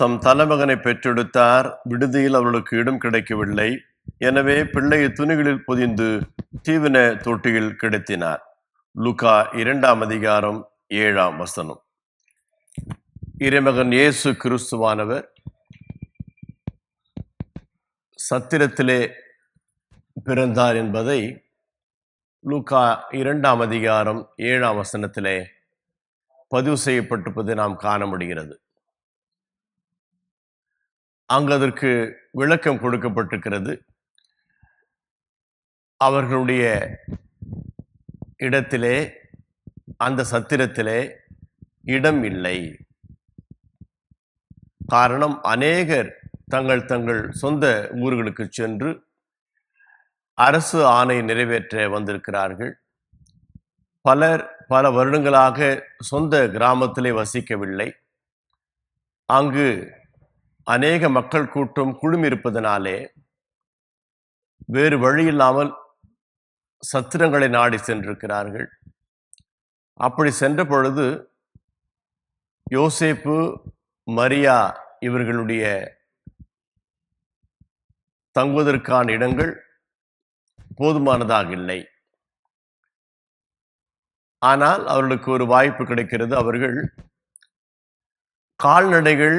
தம் தலைமகனை பெற்றெடுத்தார். விடுதியில் அவர்களுக்கு இடம் கிடைக்கவில்லை. எனவே பிள்ளையை துணிகளில் பொதிந்து தீவன தொட்டியில் கிடத்தினார். லுகா இரண்டாம் அதிகாரம் ஏழாம் வசனம். இறைமகன் இயேசு கிறிஸ்துவானவர் சத்திரத்திலே பிறந்தார் என்பதை லூக்கா இரண்டாம் அதிகாரம் ஏழாம் வசனத்திலே பதிவு செய்யப்பட்டிருப்பதை நாம் காண முடிகிறது. அங்கு அதற்கு விளக்கம் கொடுக்கப்பட்டிருக்கிறது. அவர்களுடைய இடத்திலே அந்த சத்திரத்திலே இடம் இல்லை. காரணம் அநேகர் தங்கள் தங்கள் சொந்த ஊர்களுக்கு சென்று அரசு ஆணை நிறைவேற்ற வந்திருக்கிறார்கள். பலர் பல வருடங்களாக சொந்த கிராமத்திலே வசிக்கவில்லை. அங்கு அநேக மக்கள் கூட்டம் குழுமிருப்பதனாலே வேறு வழியில்லாமல் சத்திரங்களை நாடி சென்றிருக்கிறார்கள். அப்படி சென்ற பொழுது யோசேப்பு மரியா இவர்களுடைய தங்குவதற்கான இடங்கள் போதுமானதாக இல்லை. ஆனால் அவர்களுக்கு ஒரு வாய்ப்பு கிடைக்கிறது. அவர்கள் கால்நடைகள்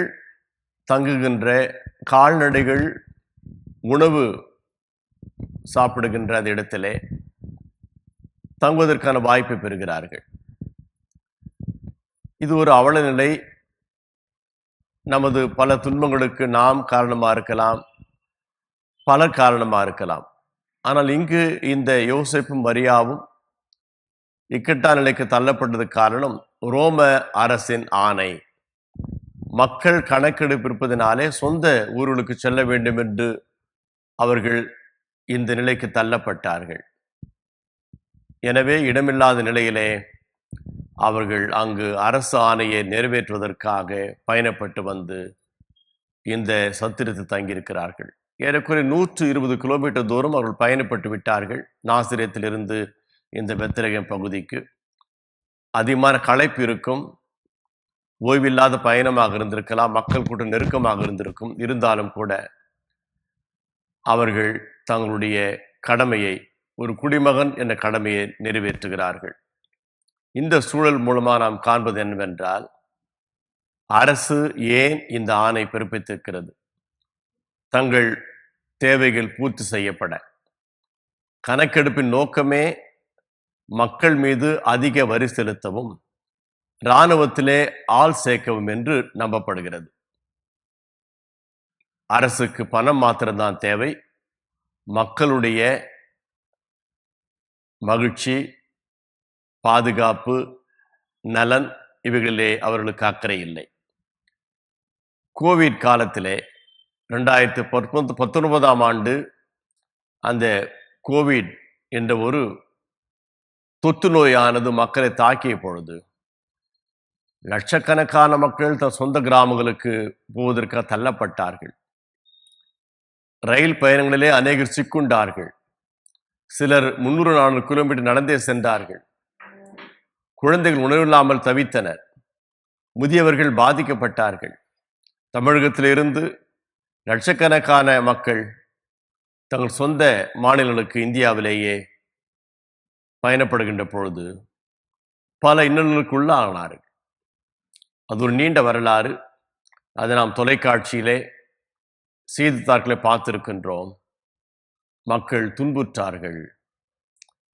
தங்குகின்ற கால்நடைகள் உணவு சாப்பிடுகின்ற அந்த இடத்திலே தங்குவதற்கான வாய்ப்பை பெறுகிறார்கள். இது ஒரு அவல நிலை நமது பல துன்பங்களுக்கு நாம் காரணமாக இருக்கலாம் பலர் காரணமாக இருக்கலாம். ஆனால் இங்கு இந்த யோசிப்பும் மரியாவும் இக்கட்டான நிலைக்கு தள்ளப்பட்டது காரணம் ரோம அரசின் ஆணை. மக்கள் கணக்கெடுப்பு இருப்பதனாலே சொந்த ஊர்களுக்கு செல்ல வேண்டும் என்று அவர்கள் இந்த நிலைக்கு தள்ளப்பட்டார்கள். எனவே இடமில்லாத நிலையிலே அவர்கள் அங்கு அரசு ஆணையை நிறைவேற்றுவதற்காக பயணப்பட்டு வந்து இந்த சத்திரத்தில் தங்கியிருக்கிறார்கள். ஏறக்குறைய நூற்று இருபது கிலோமீட்டர் தூரம் அவர்கள் பயணப்பட்டு விட்டார்கள் நாசிரியத்திலிருந்து இந்த பெத்திரகம் பகுதிக்கு. அதிகமான களைப்பு இருக்கும் ஓய்வில்லாத பயணமாக இருந்திருக்கலாம் மக்கள் கூட்டம் நெருக்கமாக இருந்திருக்கும். இருந்தாலும் கூட அவர்கள் தங்களுடைய கடமையை ஒரு குடிமகன் என்ற கடமையை நிறைவேற்றுகிறார்கள். இந்த சூழல் மூலமாக நாம் காண்பது என்னவென்றால் அரசு ஏன் இந்த ஆணை பிறப்பித்திருக்கிறது? தங்கள் தேவைகள் பூர்த்தி செய்யப்பட. கணக்கெடுப்பின் நோக்கமே மக்கள் மீது அதிக வரி செலுத்தவும் இராணுவத்திலே ஆள் சேர்க்கவும் என்று நம்பப்படுகிறது. அரசுக்கு பணம் மாத்திரம்தான் தேவை. மக்களுடைய மகிழ்ச்சி பாதுகாப்பு நலன் இவைகளிலே அவர்களுக்கு அக்கறை இல்லை. கோவிட் காலத்திலே ரெண்டாயிரத்தி பத்தொன்பது பத்தொன்பதாம் ஆண்டு அந்த கோவிட் என்ற ஒரு தொற்று நோயானது மக்களை தாக்கிய பொழுது லட்சக்கணக்கான மக்கள் தன் சொந்த கிராமங்களுக்கு போவதற்காக தள்ளப்பட்டார்கள். ரயில் பயணங்களிலே அநேகர் சிக்குண்டார்கள். சிலர் முன்னூறு நானூறு கிலோமீட்டர் நடந்தே சென்றார்கள். குழந்தைகள் உணவில்லாமல் தவித்தனர். முதியவர்கள் பாதிக்கப்பட்டார்கள். தமிழகத்திலிருந்து லட்சக்கணக்கான மக்கள் தங்கள் சொந்த மாநிலங்களுக்கு இந்தியாவிலேயே பயணப்படுகின்ற பொழுது பல இன்னல்களுக்கு உள்ளானார்கள் அது ஒரு நீண்ட வரலாறு. அதை நாம் தொலைக்காட்சியிலே செய்தித்தாட்களை பார்த்திருக்கின்றோம். மக்கள் துன்புற்றார்கள்.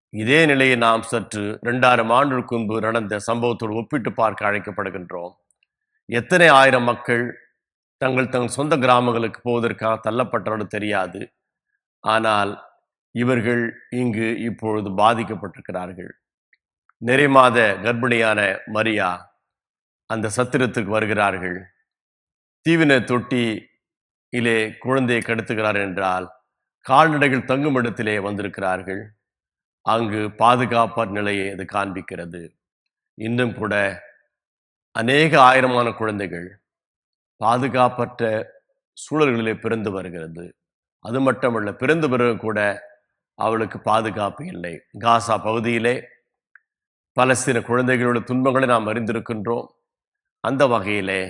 இதே நிலையை நாம் சற்று ரெண்டாயிரம் ஆண்டுக்கு முன்பு நடந்த சம்பவத்தோடு ஒப்பிட்டு பார்க்க அழைக்கப்படுகின்றோம். எத்தனை ஆயிரம் மக்கள் தங்கள் தங்கள் சொந்த கிராமங்களுக்கு போவதற்காக தள்ளப்பட்டவர்கள் தெரியாது. ஆனால் இவர்கள் இங்கு இப்பொழுது பாதிக்கப்பட்டிருக்கிறார்கள். நிறை மாத கர்ப்பிணியான மரியா அந்த சத்திரத்துக்கு வருகிறார்கள். தீவின தொட்டியிலே குழந்தையை கடத்துகிறார் என்றால் கால்நடைகள் தங்கும் இடத்திலே வந்திருக்கிறார்கள். அங்கு பாதுகாப்பார் நிலையை அது காண்பிக்கிறது. இன்னும் கூட அநேக ஆயிரமான குழந்தைகள் பாதுகாப்பற்ற சூழல்களிலே பிறந்து வருகிறது. அது மட்டுமல்ல பிறந்து பிறகு கூட அவளுக்கு பாதுகாப்பு இல்லை. காசா பகுதியிலே பலஸ்தீன குழந்தைகளோட துன்பங்களை நாம் அறிந்திருக்கின்றோம். அந்த வகையிலே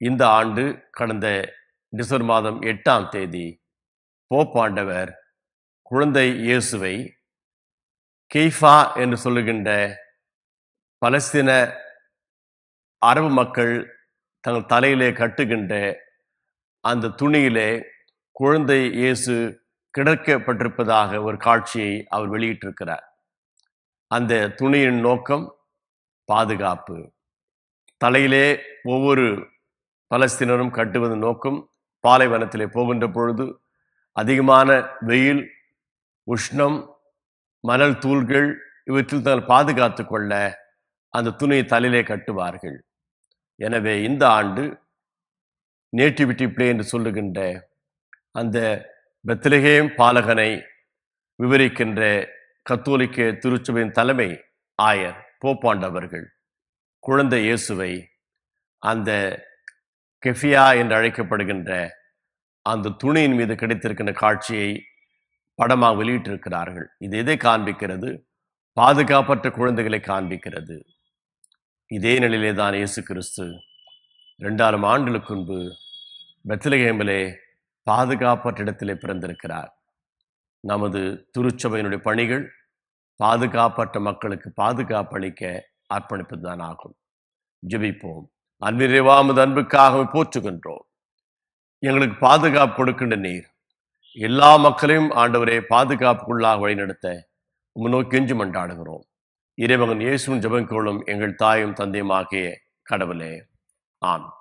இந்த ஆண்டு கடந்த டிசம்பர் மாதம் எட்டாம் தேதி போப்பாண்டவர் குழந்தை இயேசுவை கெய்ஃபா என்று சொல்லுகின்ற பலஸ்தீன அரபு மக்கள் தங்கள் தலையிலே கட்டுகின்ற அந்த துணியிலே குழந்தை இயேசு கிடக்கப்பட்டிருப்பதாக ஒரு காட்சியை அவர் வெளியிட்டிருக்கிறார். அந்த துணியின் நோக்கம் பாதுகாப்பு. தலையிலே ஒவ்வொரு பலஸ்தீனரும் கட்டுவது நோக்கம் பாலைவனத்திலே போகின்ற பொழுது அதிகமான வெயில் உஷ்ணம் மணல் தூள்கள் இவற்றில் தங்கள் பாதுகாத்து கொள்ள அந்த துணியை தலையிலே கட்டுவார்கள். எனவே இந்த ஆண்டு நேட்டிவிட்டி பிளே என்று சொல்லுகின்ற அந்த பெத்லகேம் பாலகனை விவரிக்கின்ற கத்தோலிக்க திருச்சபையின் தலைமை ஆயர் போப்பாண்டவர்கள். குழந்தை இயேசுவை அந்த கெஃபியா என்று அழைக்கப்படுகின்ற அந்த துணியின் மீது கிடைத்திருக்கின்ற காட்சியை படமாக வெளியிட்டிருக்கிறார்கள். இது எதை காண்பிக்கிறது? பாதுகாப்பற்ற குழந்தைகளை காண்பிக்கிறது. இதே நிலையிலே தான் இயேசு கிறிஸ்து ரெண்டாயிரம் ஆண்டுகளுக்கு முன்பு பெத்லகேமிலே பாதுகாப்பற்ற இடத்திலே பிறந்திருக்கிறார். நமது திருச்சபையினுடைய பணிகள் பாதுகாப்பற்ற மக்களுக்கு பாதுகாப்பு அளிக்க அர்ப்பணிப்பதுதான் ஆகும். ஜெபிப்போம். அன்பிறைவாமது அன்புக்காக போற்றுகின்றோம். எங்களுக்கு பாதுகாப்பு கொடுக்கின்ற நீர். எல்லா மக்களையும் ஆண்டவரே பாதுகாப்புக்குள்ளாக வழிநடத்த உங்க நோக்கி கெஞ்சி மண்டாடுகிறோம் இறைவகன் இயேசுவின் ஜபங்கோளும் எங்கள் தாயும் தந்தையும் ஆகிய கடவுளே. ஆம்